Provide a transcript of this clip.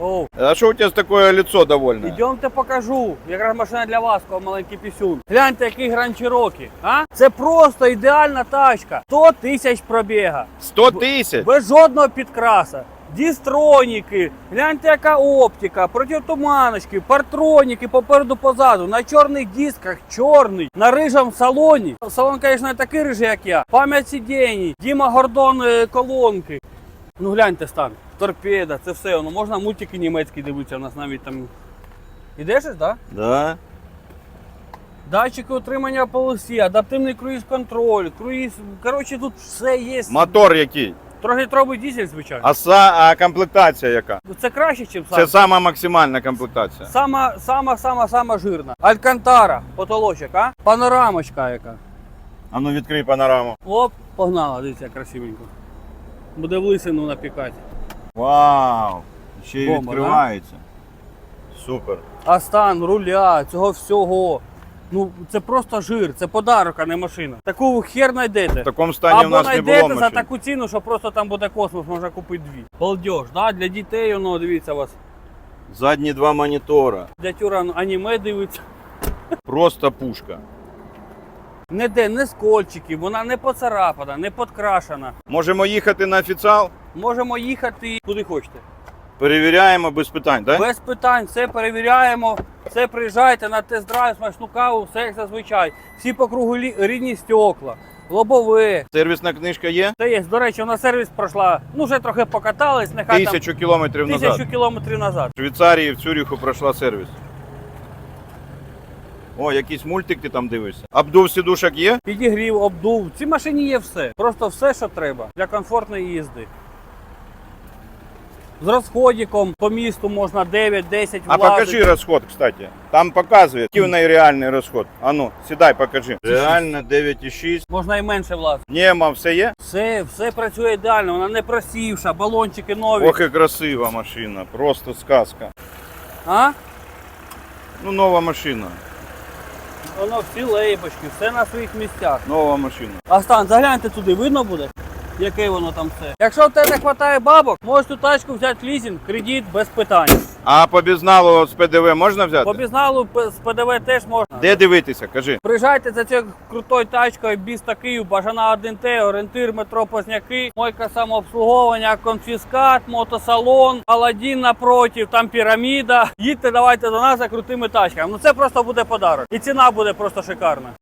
Оу. а что у тебя такое лицо довольное? Ідемте покажу. Якраз машина для вас, кого маленький пісюн. Гляньте, який гран Cherokee, а? Це просто ідеальна тачка. 100 тисяч пробіга. 100 тысяч? Без жодного підкраса. Дістроніки, гляньте, яка оптика, протитуманочки, партроніки попереду позаду, на чорних дисках, чорний, на рижому салоні. Салон, звісно, не такий рижий, як я. Пам'ять сидінь, Діма Гордон е, колонки. Ну гляньте стан. Торпеда, це все. Ну можна мультики німецькі дивитися, у нас навіть там. Ідеш, так? Да? Да. Датчики утримання полосі, адаптивний круїз-контроль, круїз. Коротше, тут все є. Мотор який? Трьохлітровий дизель, звичайно. А, са, а комплектація яка? Це краще, ніж сам. Це сама максимальна комплектація. Сама, сама, сама, сама жирна. Алькантара, потолочок, а? Панорамочка яка. А ну відкрий панораму. Оп, погнала, дивіться, красивенько. Буде в лисину напікати. Вау! Ще й Бомба, відкривається. Супер. А стан руля, цього всього. Ну, це просто жир, це подарок, а не машина. Таку хер В знайдете. такому стані в Або нас не було знайдете за машин. таку ціну, що просто там буде космос, можна купити дві. Балдеж, да? для дітей, воно, дивіться вас. Задні два монітора. Дядь Юра аніме дивиться. Просто пушка. Ніде не скольчиків, вона не поцарапана, не подкрашена. Можемо їхати на офіціал, Можемо їхати куди хочете. перевіряємо без питань, так? Без питань, все перевіряємо, все приїжджайте на тест-драйв, смачну каву, все як зазвичай. Всі по кругу рідні стекла, лобове. Сервісна книжка є? Це є. До речі, вона сервіс пройшла, ну вже трохи покатались, нехай Тисячу кілометрів там тисячу назад. кілометрів назад. В Швейцарії, в Цюріху пройшла сервіс. О, якийсь мультик ти там дивишся. Обдув сідушок є? Підігрів, обдув. В цій машині є все. Просто все, що треба для комфортної їзди. З розходиком по місту можна 9-10 А покажи розход, кстати. Там показує, який в неї реальний розход. А ну, сідай, покажи. Реально 9,6. Можна і менше влазити. Нема, все є? Все, все працює ідеально, вона не просівша, балончики нові. Ох і красива машина, просто сказка. А? Ну, нова машина. Воно всі лейбочки, все на своїх місцях. Нова машина. А загляньте туди, видно буде? Яке воно там все. Якщо в тебе не вистачає бабок, можеш ту тачку взяти лізинг, кредит без питань. А по безналу з ПДВ можна взяти? По бізналу з ПДВ теж можна. Де дивитися, кажи. Приїжджайте за цією крутою тачкою, біста Київ, Бажана 1Т, орієнтир, метро Позняки, мойка самообслуговування, конфіскат, мотосалон, Аладдін напротив, там піраміда. Їдьте, давайте до нас за крутими тачками. Ну це просто буде подарок. І ціна буде просто шикарна.